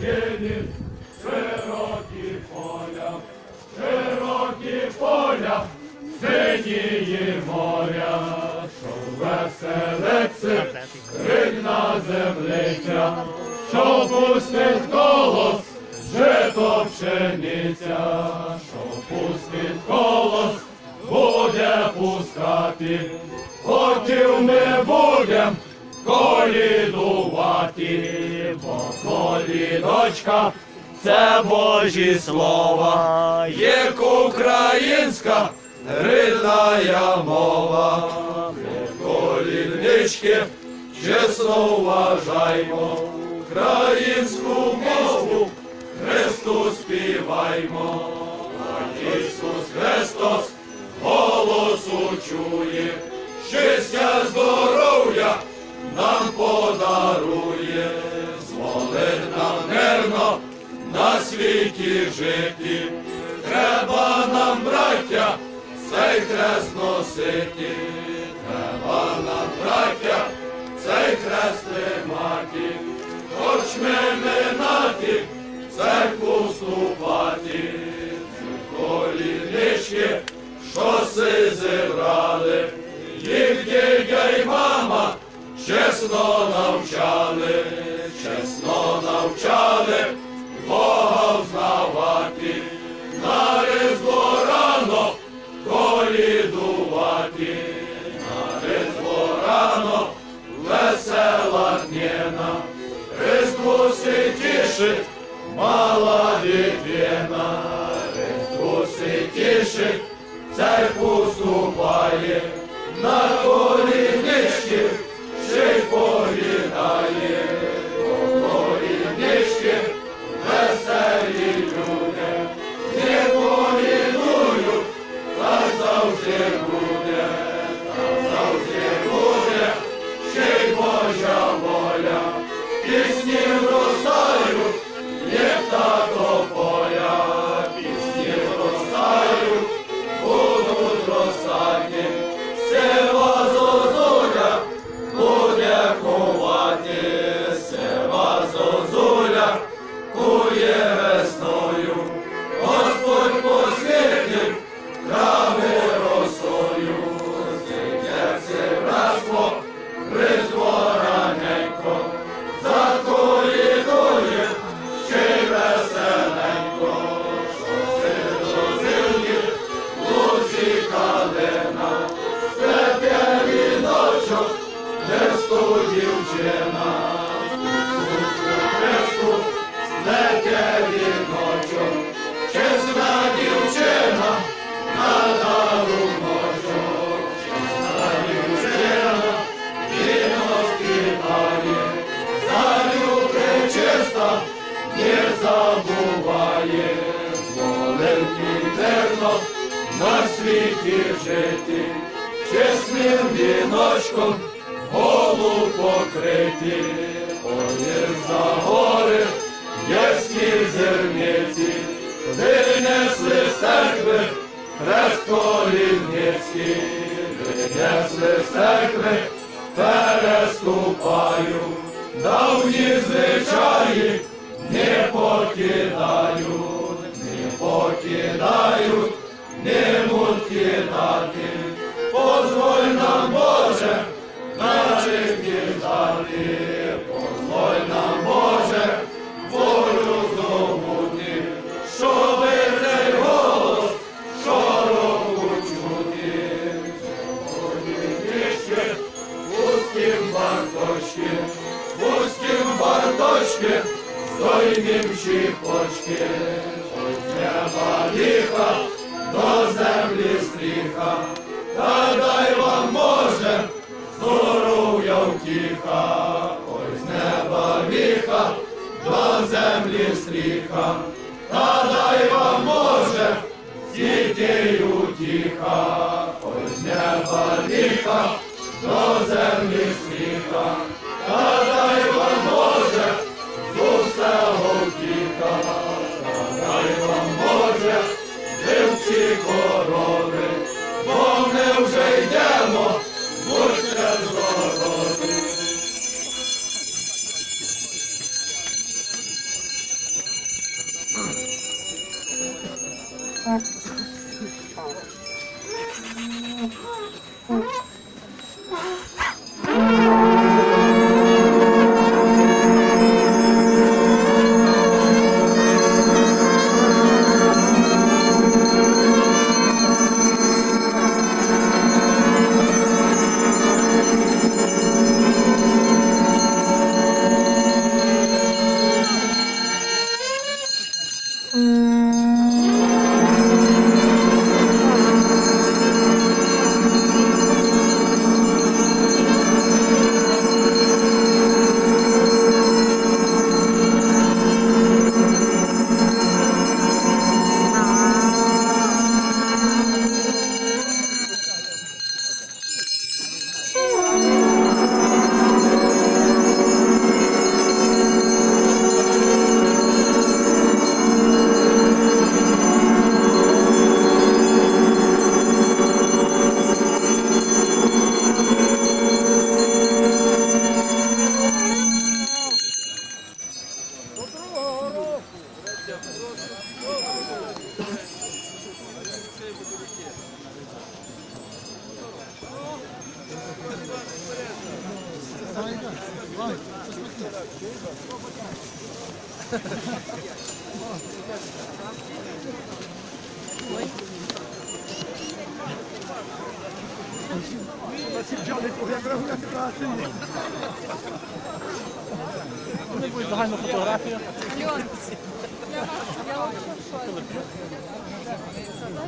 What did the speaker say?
Україні, широкі поля, широкі поля, синіє моря, що веселиться, рідна землиця, що пустить колос, жито пшениця, що пустить колос, буде пускати, потім ми будем колідувати, бо колідочка це Божі слова, як українська рідна мова, ми коліднички чесно вважаймо, українську мову Христу співаймо, а Ісус Христос голосу чує, щастя, здоров'я нам подарує, зволить нам мирно на світі жити. Треба нам, браття, цей хрест носити, треба нам, браття, цей хрест тримати, хоч ми минати, в церкву вступати, колінички, що си зібрали, чесно навчали, чесно навчали, Бога взнавати, на різдво рано колідувати, на різдво рано весела днєна, Різдво си тішить, мала дитина, забуває, зволив вірно на світі жити, чесним віночком голову покриті, Повір за гори, ясні зерниці, винесли церкви, хрест колівницький, винесли церкви, переступаю, давні звичаї покидають, не 가 Mm-hmm. Вони будуть загальну фотографію. Я, я, я, я, я,